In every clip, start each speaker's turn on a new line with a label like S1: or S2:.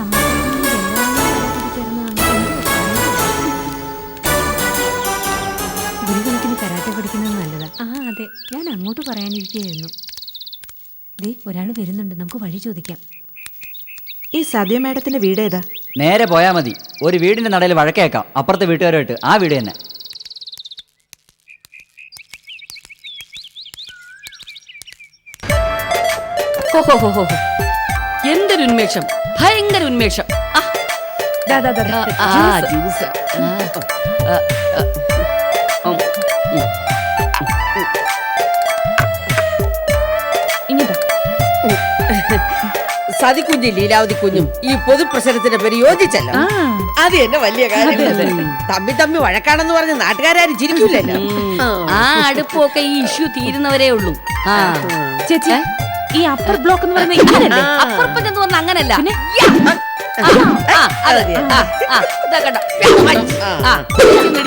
S1: സമ്മതിക്കുന്നത് എല്ലാവരും ചേർന്ന് നമുക്ക് എന്ത് പറയാൻ? ഒരു കണക്കിന് കരാട്ടെ പഠിക്കുന്നത് നല്ലതാ. ആ അതെ. ഞാൻ അങ്ങോട്ട് പറയാനിരിക്കുകയായിരുന്നു. ദേ ഒരാൾ വരുന്നുണ്ട്. നമുക്ക് വഴി ചോദിക്കാം.
S2: ഈ സദ്യ മേഡത്തിന്റെ വീട് ഏതാ?
S3: നേരെ പോയാൽ മതി. ഒരു വീടിന്റെ നടയിൽ വഴക്കേക്കാം. അപ്പുറത്തെ വീട്ടുകാരുമായിട്ട്. ആ വീട് തന്നെ.
S4: ഹോ, ഭയങ്കര ഉന്മേഷം. ആ,
S2: ദാ, ദാ, ദാ, ദാ.
S4: ആ, ആ, ജ്യൂസ് ആ, ആ, ആ, ഉം, ഉം.
S5: സതിക്കുഞ്ഞും ലീലാവതി കുഞ്ഞും ഈ പൊതുപ്രശ്നത്തിന്റെ പേര് യോജിച്ചല്ലോ. അത് തന്നെ വലിയ കാര്യം തമ്മി തമ്മി വഴക്കാണെന്ന് പറഞ്ഞ് നാട്ടുകാരും ചിരിക്കില്ലല്ലോ
S4: ആ. അടുപ്പൊക്കെ ഈ ഇഷ്യൂ തീരുന്നവരേ ഉള്ളൂ. ആ.
S2: ചേച്ചി ഈ അപ്പർ ബ്ലോക്ക് എന്ന് പറയുന്നത് ഇങ്ങനല്ലേ
S4: അപ്പർപ്പഞ്ച് എന്ന് പറഞ്ഞ അങ്ങനല്ല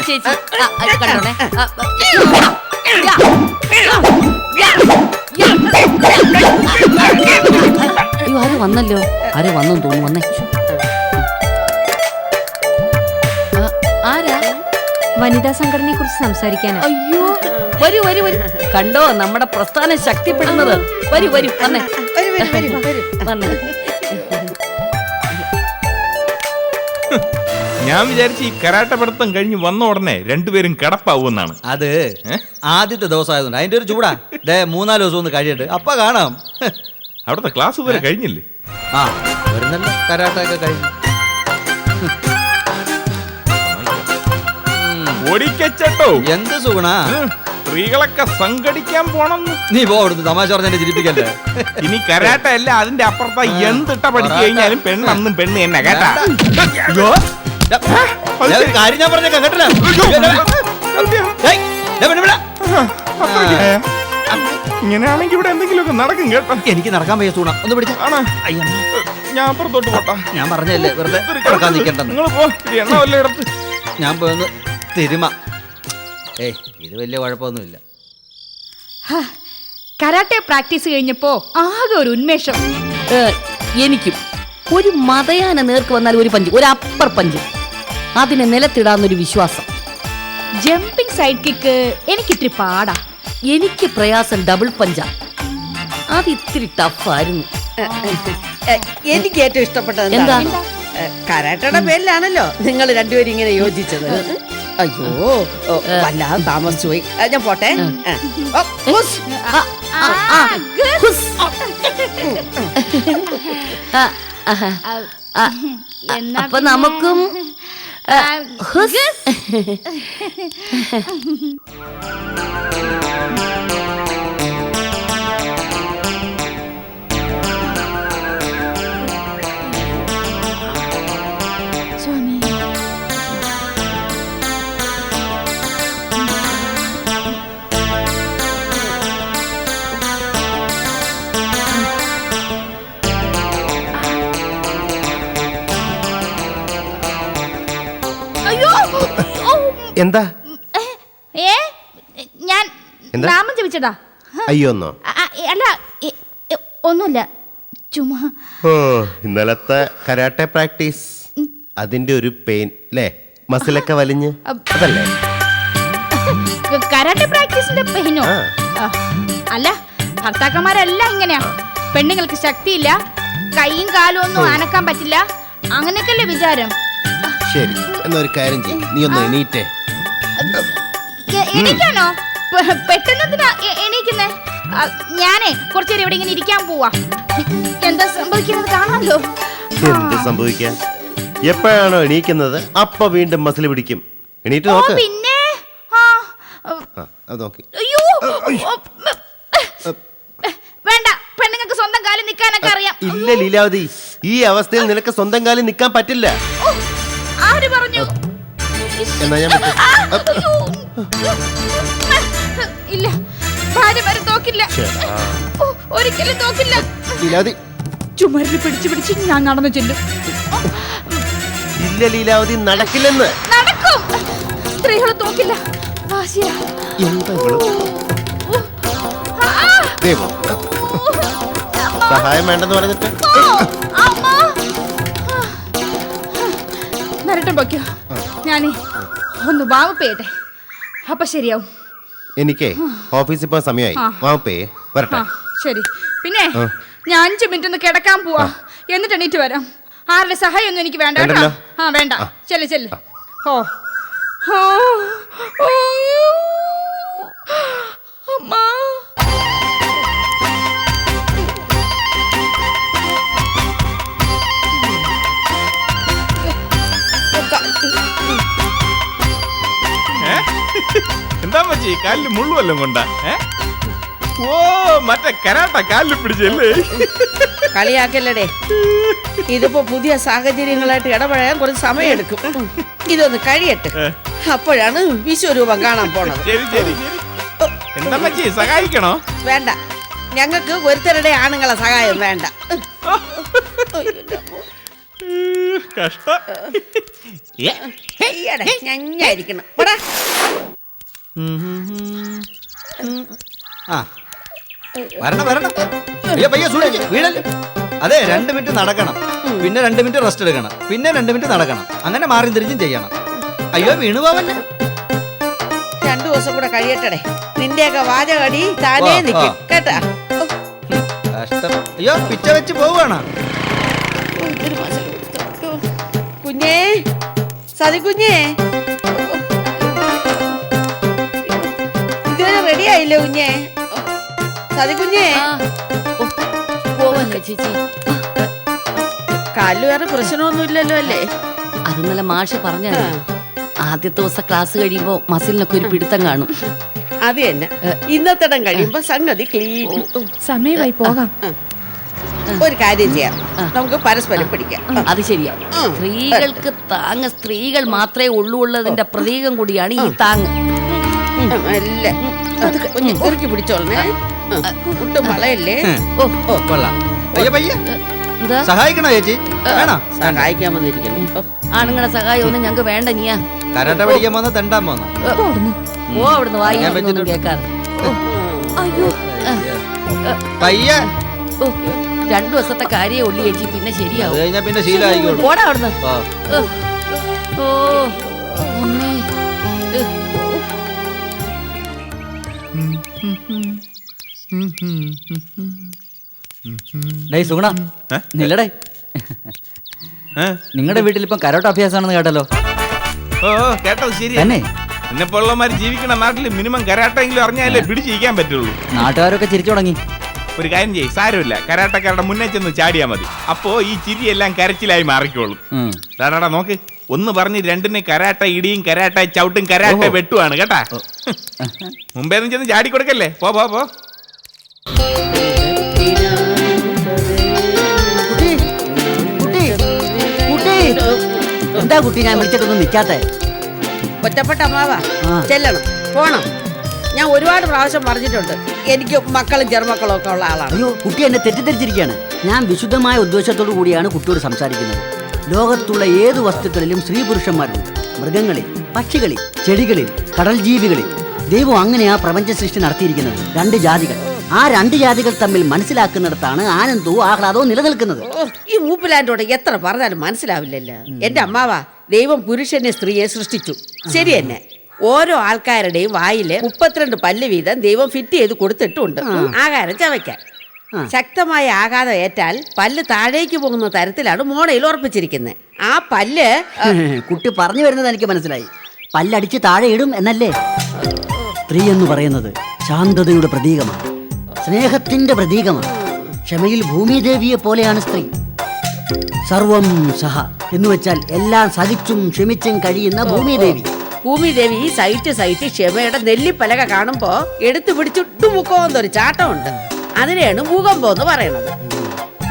S4: ചേച്ചി കണ്ടോണേ. അയ്യോ ആരോ വന്നല്ലോ ആരോ വന്നു തോന്നുന്നു വന്നേ
S1: വനിതാ സംഘടനയെ കുറിച്ച് സംസാരിക്കാൻ
S4: അയ്യോ വരൂ വരൂ വരൂ. കണ്ടോ നമ്മുടെ പ്രസ്ഥാനം ശക്തിപ്പെടുന്നത്. വരൂ വരൂ വന്നേ.
S5: വരൂ, വരൂ, വരൂ, വരൂ.
S4: വന്നേ.
S6: ഞാൻ വിചാരിച്ച ഈ കരാട്ട പഠിത്തം കഴിഞ്ഞ് വന്ന ഉടനെ രണ്ടുപേരും കിടപ്പാവുമെന്നാണ്.
S7: അത്? ആദ്യത്തെ ദിവസമായതുകൊണ്ട്. അതിന്റെ ഒരു ചൂടാ. ദേ മൂന്നാൽ ദിവസം ഒന്ന് കഴിയട്ടെ. അപ്പ കാണാം.
S6: അവിടുത്തെ ക്ലാസ് വരെ കഴിഞ്ഞില്ലേ?
S7: ആ വരുന്നല്ലോ. കരാട്ടൊക്കെ കഴിഞ്ഞു.
S6: ഓടിക്കച്ചട്ടോ
S7: എന്ത് സുഗുണാ?
S6: സ്ത്രീകളൊക്കെ സംഘടിക്കാൻ പോണം.
S7: നീ പോ അവിടുന്ന് തമാശ പറഞ്ഞെ ചിരിപ്പിക്കല്ലേ
S6: ഇനി കരാട്ട അല്ല അതിന്റെ അപ്പുറത്ത എന്തിട്ട പഠിച്ചു കഴിഞ്ഞാലും പെണ്ണന്നും പെണ്ണ് തന്നെ കേട്ടാ?
S7: കാര്യം ഞാൻ പറഞ്ഞേക്കാം കേട്ടില്ല? പെണ്ണ് ഇവിടെ.
S6: എന്തെങ്കിലുമൊക്കെ നടക്കും കേട്ടോ.
S7: എനിക്ക് നടക്കാൻ വയ്യ സൂണ ഒന്ന് പിടിച്ച.
S6: ആണോ? ഞാൻ അപ്പുറത്തോട്ട് പോട്ടാ.
S7: ഞാൻ പറഞ്ഞല്ലേ വെറുതെ
S6: നിങ്ങൾ പോ എണ്ണ വല്ല ഇടത്ത്
S7: ഞാൻ പോയൊന്ന് തിരുമ. ഏയ് ഇത് വലിയ കുഴപ്പമൊന്നുമില്ല.
S8: കരാട്ടെ പ്രാക്ടീസ് കഴിഞ്ഞപ്പോ ആകെ ഒരു ഉന്മേഷം.
S4: ഏ, എനിക്കും. ഒരു മതയാന നേർക്ക് വന്നാൽ ഒരു പഞ്ച് ഒരു അപ്പർ പഞ്ച്. അതിനെ നിലത്തിടാന്നൊരു വിശ്വാസം.
S8: ജമ്പിംഗ് സൈഡ് കിക്ക് എനിക്ക് എനിക്കിത്തിരി പാടാ.
S4: എനിക്ക് പ്രയാസം ഡബിൾ പഞ്ചാ. അത് ഇത്തിരി ടഫായിരുന്നു
S5: എ, എനിക്ക് ഏറ്റവും ഇഷ്ടപ്പെട്ടത്
S4: എന്താ?
S5: എന്താ കരാട്ടയുടെ പേരിലാണല്ലോ നിങ്ങൾ രണ്ടുപേരും ഇങ്ങനെ യോജിച്ചത്. അയ്യോ ഓ, വല്ലാതെ താമസിച്ചു പോയി. ഞാൻ പോട്ടെ.
S4: അപ്പൊ നമുക്കും ഹുസ്.
S9: എന്താ?
S8: ഏ ഞാൻ
S9: എന്താ?
S8: നാമം ജപിച്ചതാ
S9: അയ്യോന്നോ
S8: അ- അ- അല്ല എ- എ- ഒന്നുമില്ല. ചുമ്മാ.
S9: ഓ ഇന്നലത്തെ കരാട്ടെ പ്രാക്ടീസ്. അതിന്റെ ഒരു പെയിൻ അല്ലേ? മസിലൊക്കെ വലിഞ്ഞ്. അതല്ലേ?
S8: ക- കരാട്ടെ പ്രാക്ടീസിന്റെ പെയിനോ?
S9: ആ.
S8: ആ, അല്ല ഭർത്താക്കന്മാരെല്ലാം ഇങ്ങനെയാ. പെണ്ണുങ്ങൾക്ക് ശക്തിയില്ല കൈയും കാലും ഒന്നും അനക്കാൻ പറ്റില്ല. അങ്ങനെയൊക്കെയല്ലേ വിചാരം.
S9: ശരി എന്നൊരു ഒരു കാര്യം ചെയ്യും. നീ ഒന്ന് എണീറ്റേ.
S8: എ- എണീക്കാനോ? പെ- പെട്ടെന്ന് എന്തിനാ എ- എണീക്കുന്നെ? ഞാനേ ഇവിടെ ഇങ്ങനെ ഇരിക്കാൻ പോവാ. എന്താ സംഭവിക്കുന്നത് കാണാമല്ലോ.
S9: എന്ത് സംഭവിക്കാൻ എപ്പോഴാണോ എണീക്കുന്നത് അപ്പൊ വീണ്ടും മസിൽ പിടിക്കും. എണീറ്റ് നോക്ക്.
S8: പിന്നെ? ആ,
S9: ആ, അത് നോക്കി.
S8: അയ്യോ! വേണ്ട പെണ്ണുങ്ങൾക്ക് സ്വന്തം കാലിൽ നിൽക്കാനൊക്കെ അറിയാം.
S9: ഇല്ല ലീലാവതി. ഈ അവസ്ഥയിൽ നിനക്ക് സ്വന്തം കാലിൽ നിൽക്കാൻ പറ്റില്ല.
S8: ആര് പറഞ്ഞു?
S9: എന്നാ ഞാൻ.
S8: ഇല്ല ഭാര്യ വരെ തോക്കില്ല ഓ, ഒരിക്കലും തോക്കില്ല
S9: ലീലാവതി.
S8: ചുമരിൽ പിടിച്ചു പിടിച്ച് ഞാൻ നടന്നു ചെല്ലും.
S9: ഇല്ല ലീലാവതി നടക്കില്ലെന്ന്.
S8: നടക്കും. സ്ത്രീകളെ തോക്കില്ല വാശിയാ.
S9: എന്താ ഇവൾ?
S8: ഓ, ആ,
S9: ദേ
S8: അമ്മ,
S9: സഹായം വേണ്ടെന്ന് പറഞ്ഞിട്ട്.
S8: ഓ, പൊക്കോ ഞാനേ ഒന്ന് വാവ് പെയ്യട്ടെ അപ്പൊ ശരിയാവും.
S9: എനിക്ക് ഓഫീസിൽ പോകാൻ സമയമായി. വാപ്പേ വരട്ടെ.
S8: ശരി. പിന്നെ ഞാൻ അഞ്ചു മിനിറ്റ് ഒന്ന് കിടക്കാൻ പോവാ. എന്നിട്ട് എണീറ്റ് വരാം. ആരുടെ സഹായം ഒന്നും എനിക്ക് വേണ്ട കേട്ടോ. ആ വേണ്ട. ചെല്ലു ചെല്ലു. ഓ ഓ.
S6: മച്ചി കാലിൽ മുള്ളുവല്ലോ കൊണ്ടാ ഓ മറ്റേ കരാട്ട കാലിൽ പിടിച്ചല്ലേ
S5: കളിയാക്കല്ലടേ ഇതിപ്പോ പുതിയ സാഹചര്യങ്ങളായിട്ട് ഇടപഴകാൻ കുറച്ച് സമയം എടുക്കും ഇതൊന്ന് കഴിയട്ടെ അപ്പോഴാണ് വിശ്വരൂപം കാണാൻ പോണത്
S6: എന്താ സഹായിക്കണോ
S5: വേണ്ട ഞങ്ങൾക്ക് ഒരുത്തരുടെ ആണുങ്ങളെ സഹായം വേണ്ട
S6: കഷ്ട
S5: ഞഞ്ഞായിരിക്കണം പോടാ.
S7: ആ. വരണം വരണം. അയ്യോ പയ്യ സൂക്ഷിച്ച്. വീഴല്ലേ അതെ രണ്ട് മിനിറ്റ് നടക്കണം. പിന്നെ രണ്ട് മിനിറ്റ് റെസ്റ്റ് എടുക്കണം. പിന്നെ രണ്ട് മിനിറ്റ് നടക്കണം. അങ്ങനെ മാറി തിരിച്ചും ചെയ്യണം. അയ്യോ വീണു പോവല്ലേ?
S5: രണ്ടു ദിവസം കൂടെ കഴിയട്ടെ നിന്റെയൊക്കെ വാചകടി താനേ നിൽക്കും കേട്ടാ?
S7: കഷ്ടം. അയ്യോ പിച്ച വെച്ച് പോവുകയാണ്.
S5: കുഞ്ഞേ സതി കുഞ്ഞേ. ആയില്ലേ കുഞ്ഞേ? സതി കുഞ്ഞേ?
S4: പോവല്ലേ ചേച്ചി.
S5: കാലിൽ വേറെ പ്രശ്നമൊന്നും ഇല്ലല്ലോ അല്ലേ?
S4: അത് ഇന്നലെ മാഷ് പറഞ്ഞ ആദ്യത്തെ ദിവസം ക്ലാസ് കഴിയുമ്പോ മസിലിനൊക്കെ ഒരു പിടുത്തം കാണും.
S5: അത് തന്നെ. ഇന്നത്തെ കഴിയുമ്പോ സംഗതി ക്ലീൻ
S2: സമയമായി പോകാം.
S5: ഒരു കാര്യം ചെയ്യാം. നമുക്ക് പരസ്പരം പിടിക്കാം.
S4: അത് ശരിയാ. സ്ത്രീകൾക്ക് താങ്ങ് സ്ത്രീകൾ മാത്രമേ ഉള്ളൂ ഉള്ളതിന്റെ പ്രതീകം കൂടിയാണ് ഈ താങ്ങ്.
S5: അല്ല. കുഞ്ഞ് കുറുക്കി പിടിച്ചോളണേ. ഒട്ടും വളയല്ലേ
S4: ഓ
S7: ഓ കൊള്ളാം. പയ്യ.
S4: എന്താ?
S7: സഹായിക്കണോ ചേച്ചി? വേണോ?
S5: സഹായിക്കാൻ വന്നിരിക്കണം
S4: ആണുങ്ങളെ സഹായം ഒന്നും ഞങ്ങക്ക് വേണ്ട നീയാ
S7: കരാട്ട പഠിക്കാൻ പോന്ന തെണ്ടാൻ പോന്ന?
S4: ഓ അവിടുന്ന്. വായി
S7: ഞാൻ
S4: ഒന്നും
S7: വെച്ചിട്ടുണ്ട്.
S4: അയ്യോ.
S7: പയ്യ.
S4: രണ്ടു ദിവസത്തെ കാര്യേ ഉള്ളു ചേച്ചി പിന്നെ ശരിയാവും.
S7: പിന്നെ ശീലമായിക്കോളൂ
S4: പോടാ അവിടുന്ന്.
S7: ഓ.
S4: അമ്മേ. ഏ,
S3: ഡേ സുഗുണ? നില്ലടേ? നിങ്ങളുടെ വീട്ടിൽ ഇപ്പം കരോട്ട അഭ്യാസമാണെന്ന് കേട്ടല്ലോ.
S6: ഓ കേട്ടോ ശരി
S3: തന്നെ.
S6: എന്നെ പൊള്ളമാര് ജീവിക്കണ നാട്ടിൽ മിനിമം കരാട്ടെങ്കിലും അറിഞ്ഞാലേ പിടിച്ചിരിക്കാൻ പറ്റുള്ളൂ.
S3: നാട്ടുകാരൊക്കെ ചിരിച്ചു തുടങ്ങി.
S6: ഒരു കാര്യം ചെയ്യ് സാരമില്ല. കരാട്ടക്കാരുടെ മുന്നേ ചെന്ന് ചാടിയാ മതി. അപ്പോ ഈ ചിരി എല്ലാം കരച്ചിലായി മാറിക്കോളും. നോക്ക്. ഒന്ന് പറഞ്ഞ് രണ്ടിന് കരാട്ട ഇടിയും കരാട്ട ചവിട്ടും കരാട്ട വെട്ടുവാണ് കേട്ടാ? മുമ്പേന്നും ചെന്ന് ചാടി കൊടുക്കല്ലേ? പോ പോ പോ.
S3: എന്താ കുട്ടി ഞാൻ വിളിച്ചിട്ടൊന്നും നിൽക്കാത്തേ?
S5: ഒറ്റപ്പെട്ട അമ്മാവാ. ചെല്ലണം പോണം. ഞാൻ ഒരുപാട് പ്രാവശ്യം പറഞ്ഞിട്ടുണ്ട്. എനിക്ക് മക്കളും ചെറുമക്കളും ഒക്കെ ഉള്ള ആളാണ്.
S10: അയ്യോ കുട്ടി എന്നെ തെറ്റിദ്ധരിച്ചിരിക്കുകയാണ്. ഞാൻ വിശുദ്ധമായ ഉദ്ദേശത്തോടു കൂടിയാണ് കുട്ടിയോട് സംസാരിക്കുന്നത്. ലോകത്തുള്ള ഏത് വസ്തുക്കളിലും സ്ത്രീ പുരുഷന്മാരുണ്ട് മൃഗങ്ങളിൽ പക്ഷികളിൽ ചെടികളിൽ കടൽ ജീവികളിൽ ദൈവം അങ്ങനെയാ പ്രപഞ്ച സൃഷ്ടി നടത്തിയിരിക്കുന്നത്. രണ്ട് ജാതികൾ. ആ രണ്ട് ജാതികൾ തമ്മിൽ മനസ്സിലാക്കുന്നിടത്താണ് ആനന്ദവും ആഹ്ലാദവും നിലനിൽക്കുന്നത്.
S5: ഈ മൂപ്പിലാൻഡോടെ എത്ര പറഞ്ഞാലും മനസ്സിലാവില്ലല്ലോ. എന്റെ അമ്മാവാ ദൈവം പുരുഷനെ സ്ത്രീയെ സൃഷ്ടിച്ചു. ശരി തന്നെ. ഓരോ ആൾക്കാരുടെയും വായിൽ മുപ്പത്തിരണ്ട് പല്ല് വീതം ദൈവം ഫിറ്റ് ചെയ്ത് കൊടുത്തിട്ടുണ്ട്. ആകാരം ചവയ്ക്കാൻ. ശക്തമായ ആഘാതം ഏറ്റാൽ പല്ല് താഴേക്ക് പോകുന്ന തരത്തിലാണ് മോണയിൽ ഉറപ്പിച്ചിരിക്കുന്നത്. ആ പല്ല്
S10: കുട്ടി പറഞ്ഞു വരുന്നത് എനിക്ക് മനസ്സിലായി. പല്ലടിച്ച് താഴെ ഇടും എന്നല്ലേ? സ്ത്രീ എന്ന് പറയുന്നത് ശാന്തതയുടെ പ്രതീകമാണ്. സ്നേഹത്തിന്റെ പ്രതീകമാണ്. ക്ഷമയിൽ ഭൂമിദേവിയെ പോലെയാണ് സ്ത്രീ. സർവം സഹ എന്ന് വെച്ചാൽ എല്ലാം സഹിച്ചും ക്ഷമിച്ചും കഴിയുന്ന ഭൂമിദേവി.
S5: ഭൂമിദേവി ഈ സഹിച്ച് സഹിച്ച് ക്ഷമയുടെ നെല്ലിപ്പലക കാണുമ്പോ എടുത്തു പിടിച്ചിട്ട് മുക്കോന്നൊരു ചാട്ടമുണ്ട്. അതിനെയാണ് ഭൂകമ്പം എന്ന് പറയണത്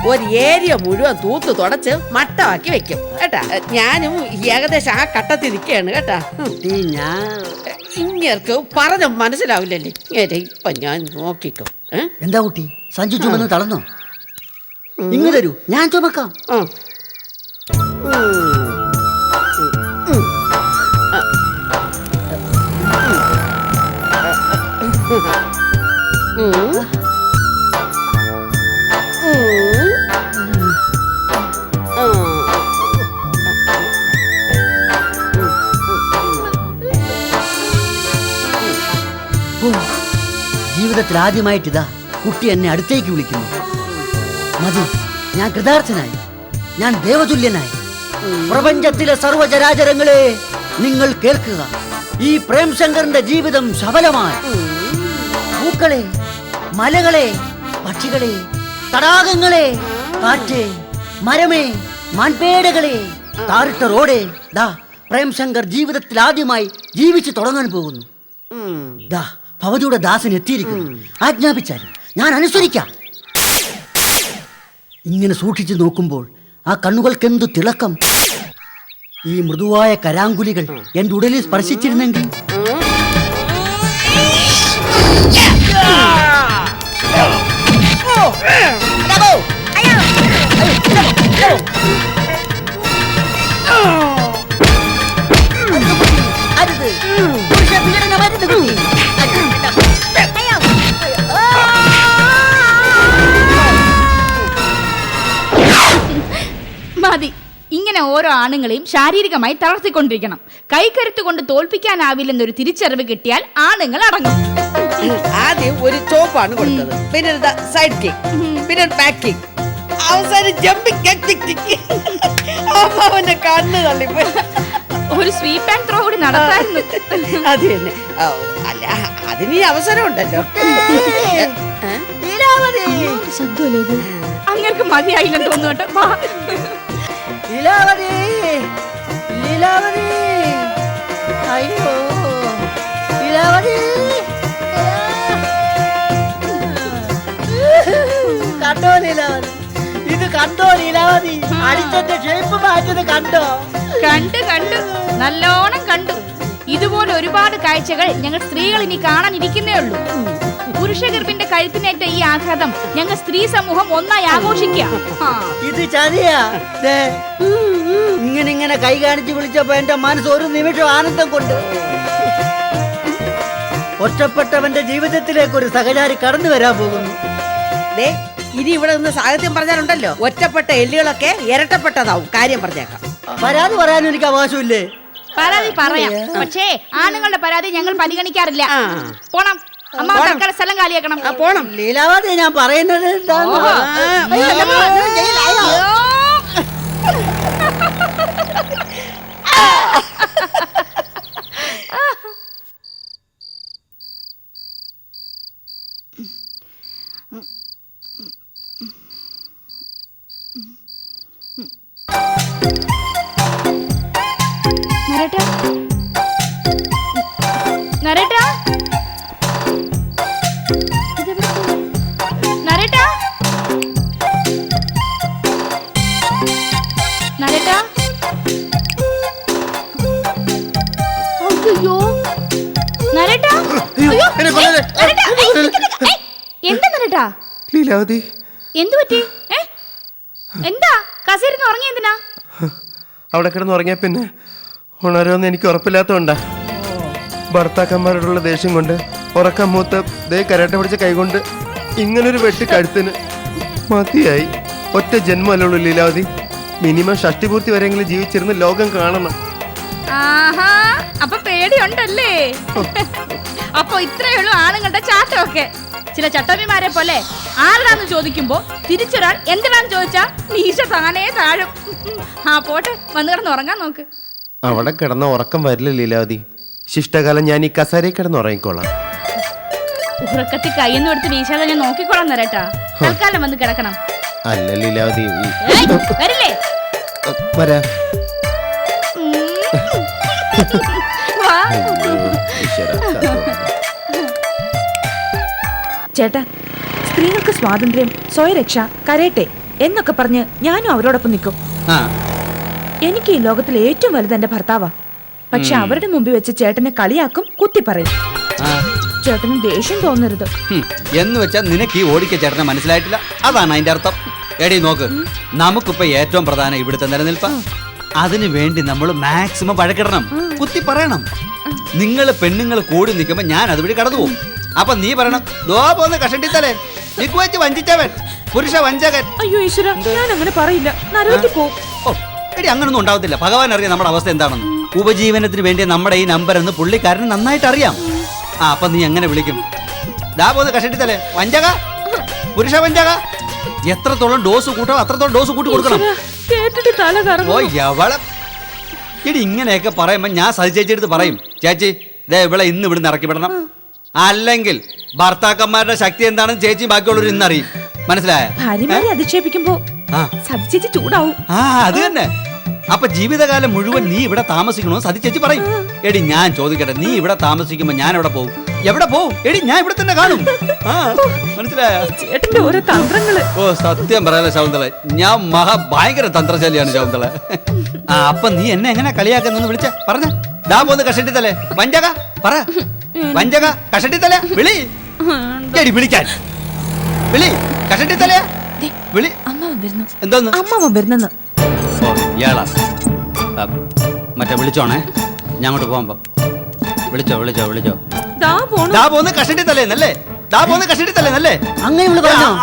S5: ഒരു ഏരിയ മുഴുവൻ തൂത്ത് തുടച്ച് മട്ടമാക്കി വെക്കും. കേട്ടാ? ഞാനും ഏകദേശം ആ കട്ടത്തിൽ നിൽക്കുകയാണ് കേട്ടാ.
S10: ഞാൻ
S5: ഇങ്ങർക്ക് പറഞ്ഞ മനസ്സിലാവില്ലല്ലേ ഇങ്ങനെ ഇപ്പൊ ഞാൻ നോക്കിക്കോ ഏ?
S10: എന്താ കുട്ടി സഞ്ചി ചുമന്ന് തളർന്നോ ഇങ്ങ് തരൂ ഞാൻ ചുമക്കാം
S5: ഉം. ഉം. ഉം. ഉം.
S10: ജീവിതത്തിൽ ആദ്യമായിട്ട് ഇതാ കുട്ടി എന്നെ അടുത്തേക്ക് വിളിക്കുന്നു. മതി ഞാൻ കൃതാർത്ഥനായി. ഞാൻ ദേവതുല്യനായി. പ്രപഞ്ചത്തിലെ സർവചരാചരങ്ങളെ നിങ്ങൾ കേൾക്കുക. ഈ പ്രേംശങ്കറിന്റെ ജീവിതം സഫലമായി. പൂക്കളെ മലകളെ പക്ഷികളെ തടാകങ്ങളെ കാറ്റേ മരമേ മാൻപേടകളെ താറിട്ട റോഡേ ദാ പ്രേംശങ്കർ ജീവിതത്തിൽ ആദ്യമായി ജീവിച്ചു തുടങ്ങാൻ പോകുന്നു. ദാ ഭവതിയുടെ ദാസൻ എത്തിയിരിക്കുന്നു. ആജ്ഞാപിച്ചാലും ഞാൻ അനുസരിക്കാം. ഇങ്ങനെ സൂക്ഷിച്ചു നോക്കുമ്പോൾ ആ കണ്ണുകൾക്കെന്തു തിളക്കം? ഈ മൃദുവായ കരാങ്കുലികൾ എന്റെ ഉടലിൽ സ്പർശിച്ചിരുന്നെങ്കിൽ? അരുത്.
S8: ഇങ്ങനെ ഓരോ ആണുങ്ങളെയും ശാരീരികമായി തളർത്തിക്കൊണ്ടിരിക്കണം. കൈക്കരുത്ത് കൊണ്ട് തോൽപ്പിക്കാനാവില്ലെന്നൊരു തിരിച്ചറിവ് കിട്ടിയാൽ ആണുങ്ങൾ അടങ്ങും.
S5: ആദ്യം ഒരു ചോപ്പാണ് കൊടുത്തത്. പിന്നെ ഒരു സൈഡ് കിക്ക് പിന്നെ ബാക്ക് കിക്ക് അവസാനം ജമ്പിങ് അവന്റെ കണ്ണ് തള്ളിപ്പോയി.
S8: ഒരു സ്വീപ്പ് ആൻഡ് ത്രോ കൂടി നടത്തായിരുന്നു.
S5: അത് തന്നെ. ഓ, അല്ല അതിന് ഈ അവസരം ഉണ്ടല്ലോ
S8: അങ്ങേർക്ക് മതിയായില്ലെന്ന് തോന്നുന്നു കേട്ടോ. വാ.
S10: ലീലാവതി ലീലാവതി. അയ്യോ ലീലാവതി. കണ്ടോ ലീലാവതി? ഇത് കണ്ടോ ലീലാവതി? അടിച്ചന്റെ ഷേപ്പ് മാറ്റത് കണ്ടോ?
S8: കണ്ടു കണ്ടു. നല്ലോണം കണ്ടു. ഇതുപോലെ ഒരുപാട് കാഴ്ചകൾ ഞങ്ങൾ സ്ത്രീകൾ ഇനി കാണാനിരിക്കുന്നേ ഉള്ളൂ. പുരുഷഗർഭിന്റെ കഴുത്തിനേറ്റ ഈ ആഘാതം ഞങ്ങൾ സ്ത്രീ സമൂഹം ഒന്നായി ആഘോഷിക്കുക ആ.
S10: ഇത് ചതിയാ. ഇങ്ങനെ ഇങ്ങനെ കൈ കാണിച്ച് വിളിച്ചപ്പോ എന്റെ മനസ്സ് ഒരു നിമിഷം ആനന്ദം കൊണ്ട്. ഒറ്റപ്പെട്ടവന്റെ ജീവിതത്തിലേക്ക് ഒരു സഹചാരി കടന്നു വരാൻ പോകുന്നു.
S5: ദേ ഇനി ഇവിടെ നിന്ന് സാഹിത്യം പറഞ്ഞാലുണ്ടല്ലോ ഒറ്റപ്പെട്ട എല്ലുകളൊക്കെ ഇരട്ടപ്പെട്ടതാവും. കാര്യം പറഞ്ഞേക്കാം.
S10: പരാതി പറയാനും എനിക്ക് അവകാശമില്ലേ?
S8: പരാതി പറയാം. പക്ഷേ ആണുങ്ങളുടെ പരാതി ഞങ്ങൾ പരിഗണിക്കാറില്ല. പോണം. അമ്മ തൽക്കാലം സ്ഥലം കാലിയാക്കണം
S5: പോണം
S10: ലീലാവതി ഞാൻ പറയുന്നത് എന്താന്ന്
S8: എന്താ നരേട്ടാ
S9: ലീലാവതി.
S8: എന്തു പറ്റി? എന്താ? കസേരന്ന് ഉറങ്ങി എന്തിനാ?
S9: അവിടെ കിടന്ന് ഉറങ്ങിയ പിന്നെ ഉണരുമെന്ന് എനിക്ക് ഉറപ്പില്ലാത്തതുകൊണ്ടാ. ഭർത്താക്കന്മാരോടുള്ള ദേഷ്യം കൊണ്ട് ഉറക്കം മൂത്ത് ദേ കരട്ട പിടിച്ച കൈകൊണ്ട് ഇങ്ങനൊരു വെട്ടി കഴുത്തിന് മതിയായി. ഒറ്റ ജന്മല്ലുള്ളൂ ലീലാവതി. മിനിമം ഷഷ്ടിപൂർത്തി വരെയെങ്കിലും ജീവിച്ചിരുന്ന് ലോകം കാണണം.
S8: ആഹാ അപ്പൊ പേടിയുണ്ടല്ലേ? അപ്പൊ ഇത്രയേ ഉള്ളൂ ആണുങ്ങളുടെ ചാട്ടമൊക്കെ. ചില ചട്ടമ്പിമാരെ പോലെ ആരടാന്ന് ചോദിക്കുമ്പോ തിരിച്ചൊരാൾ എന്തിനാന്ന് ചോദിച്ചാ മീശ താനേ താഴും. ആ പോട്ടെ. വന്നു കിടന്ന് ഉറങ്ങാൻ നോക്ക്.
S9: അവിടെ കിടന്ന ഉറക്കം വരില്ല ലീലാവതി. ശിഷ്ടകാലം ഞാൻ ഈ കസേരയിൽ കിടന്ന് ഉറങ്ങിക്കോളാം.
S8: ഉറക്കത്തിൽ കയ്യൊന്നും എടുത്ത് വീശാതെ ഞാൻ നോക്കിക്കോളാം തരട്ടാ തൽക്കാലം വന്ന് കിടക്കണം.
S9: അല്ല ലീലാവതി
S8: വരില്ലേ?
S9: വരാം.
S2: ചേട്ടാ സ്ത്രീകൾക്ക് സ്വാതന്ത്ര്യം സ്വയരക്ഷ കരയട്ടെ എന്നൊക്കെ പറഞ്ഞ് ഞാനും അവരോടൊപ്പം നിൽക്കും. എനിക്ക് ഈ ലോകത്തിൽ ഏറ്റവും വലുത് എന്റെ ഭർത്താവാ. പക്ഷെ അവരുടെ മുമ്പിൽ വെച്ച് ചേട്ടനെ കളിയാക്കും കുത്തി പറയും. ചേട്ടന് ദേഷ്യം തോന്നരുത്.
S3: എന്ന് വെച്ചാൽ നിനക്ക് ഈ ഓടിക്ക ചേട്ടനെ മനസ്സിലായിട്ടില്ല. അതാണ് അതിന്റെ അർത്ഥം. എടി നോക്ക്. നമുക്കിപ്പോ ഏറ്റവും പ്രധാനം ഇവിടുത്തെ നിലനിൽപ്പ. അതിനു വേണ്ടി നമ്മൾ മാക്സിമം വഴക്കിടണം. കുത്തി പറയണം. നിങ്ങൾ പെണ്ണുങ്ങൾ കൂടി നിൽക്കുമ്പോ ഞാൻ അതുവഴി കടന്നു പോകും. അപ്പൊ നീ പറയണം ദോ പോന്ന് കഷണ്ടിത്തലേ നിക്ക് വെച്ച് വഞ്ചിച്ചവൻ പുരുഷ വഞ്ചകൻ.
S2: അയ്യോ ഈശ്വര ഞാൻ അങ്ങനെ പറയില്ല. നരകത്തിൽ പോ
S3: ഓ എടി അങ്ങനൊന്നും ഉണ്ടാവത്തില്ല. ഭഗവാൻ അറിയാം നമ്മുടെ അവസ്ഥ എന്താണെന്ന്. ഉപജീവനത്തിന് വേണ്ടി നമ്മുടെ ഈ നമ്പർ എന്ന് പുള്ളിക്കാരന് നന്നായിട്ട് അറിയാം. ആ അപ്പൊ നീ എങ്ങനെ വിളിക്കും? ദാ പോന്ന് കഷണ്ടിത്തലേ വഞ്ചക? പുരുഷ വഞ്ചക? എത്രത്തോളം ഡോസ് കൂട്ടോ അത്രത്തോളം ഡോസ് കൂട്ടി കൊടുക്കണം.
S2: കേട്ടിട്ട് തല
S3: ഓ
S2: കറങ്ങും
S3: എവളെ എടി ഇങ്ങനെയൊക്കെ പറയുമ്പോ ഞാൻ സതി പറയും. ചേച്ചി ദേ ഇവിടെ ഇന്ന് ഇവിടുന്ന് ഇറക്കി വിടണം. അല്ലെങ്കിൽ ഭർത്താക്കന്മാരുടെ ശക്തി എന്താണെന്ന് ചേച്ചി ബാക്കിയുള്ളവർ മനസ്സിലായ?
S2: ഭാര്യമാരെ അധിക്ഷേപിക്കുമ്പോ
S3: ആ.
S2: സതിച്ചേച്ചി ചൂടാവും.
S3: ആ അത് തന്നെ. അപ്പൊ ജീവിതകാലം മുഴുവൻ നീ ഇവിടെ താമസിക്കണോ സതി ചേച്ചി പറയും. എടി ഞാൻ ചോദിക്കട്ടെ നീ ഇവിടെ താമസിക്കുമ്പോ ഞാൻ എവിടെ പോകും? എവിടെ പോവും എടി ഞാൻ ഇവിടെ തന്നെ കാണും. മനസ്സിലായ? ഓ സത്യം പറയാലോ ശകുന്തള ഞാൻ മഹാ ഭയങ്കര തന്ത്രശാലിയാണ് ശകുന്തള. ആ അപ്പൊ നീ എന്നെ എങ്ങനെ കളിയാക്കുന്ന വിളിച്ച? പറഞ്ഞ. ദാ പോന്ന് കഷട്ടിത്തലേ വഞ്ചക പറ. വഞ്ചക കഷട്ടിത്തല വിളി. എടി വിളിക്കാൻ. വിളി കഷട്ടിത്തലേ വിളി.
S2: അമ്മ വരുന്നു
S3: എന്തോന്ന്?
S2: അമ്മാവൻ വരുന്നെന്ന്
S3: ഇയാളാ. മറ്റേ വിളിച്ചോണേ. ഞാൻ അങ്ങോട്ട് പോകുമ്പോ വിളിച്ചോ വിളിച്ചോ വിളിച്ചോ.
S2: ദാ
S3: പോന്ന് കഷട്ടിത്തലേന്നല്ലേ ദാ പോന്ന് കഷട്ടിത്തലേന്നല്ലേ
S10: അങ്ങനെ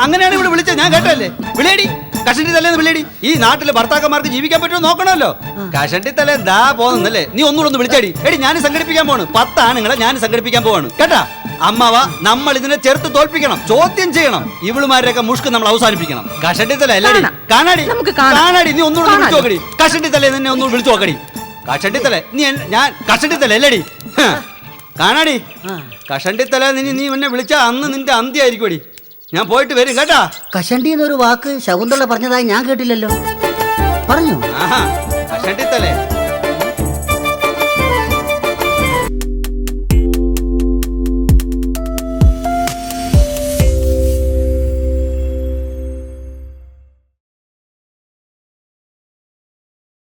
S3: അങ്ങനെയാണ് ഇവിടെ വിളിച്ചത്. ഞാൻ കേട്ടല്ലേ വിളിയടി. കഷണ്ടി തലേന്ന് വിളിയടി ഈ നാട്ടിലെ ഭർത്താക്കന്മാർക്ക് ജീവിക്കാൻ പറ്റുമോ നോക്കണമല്ലോ. കഷണ്ടി തലേ ദാ പോകുന്നല്ലേ? നീ ഒന്നുകൂടെ ഒന്ന് വിളിച്ചടി. എടി ഞാൻ സംഘടിപ്പിക്കാൻ പോണ് പത്ത് ആണുങ്ങളെ ഞാൻ സംഘടിപ്പിക്കാൻ പോവാണ്. കേട്ടാ? അമ്മവ നമ്മൾ ഇതിനെ ചെറുത്ത് തോൽപ്പിക്കണം ചോദ്യം ചെയ്യണം. ഇവളുമാരെയൊക്കെ മുഷ്ക് നമ്മൾ അവസാനിപ്പിക്കണം. കഷണ്ടി തല അല്ലേ
S2: കാണാം.
S3: കാണാടി. കാണാടി നീ ഒന്നുകൂടെ. വിളിച്ചു നോക്കടി. കഷണ്ടി തലേ നിന്നെ ഒന്നുകൂടെ വിളിച്ചു നോക്കടി. കഷണ്ടി തല നീ ഞാൻ കഷണ്ടി തല അല്ലടി. കാണാടി. കഷണ്ടി തല നീ നീ എന്നെ വിളിച്ച അന്ന് നിന്റെ അന്ത്യായിരിക്കുമടി ഞാൻ പോയിട്ട് വരും കേട്ടാ?
S10: കശണ്ടി എന്നൊരു വാക്ക് ശകുന്തള പറഞ്ഞതായി ഞാൻ കേട്ടില്ലല്ലോ. പറഞ്ഞു?
S3: ആഹാ കഷണ്ടിത്തലേ.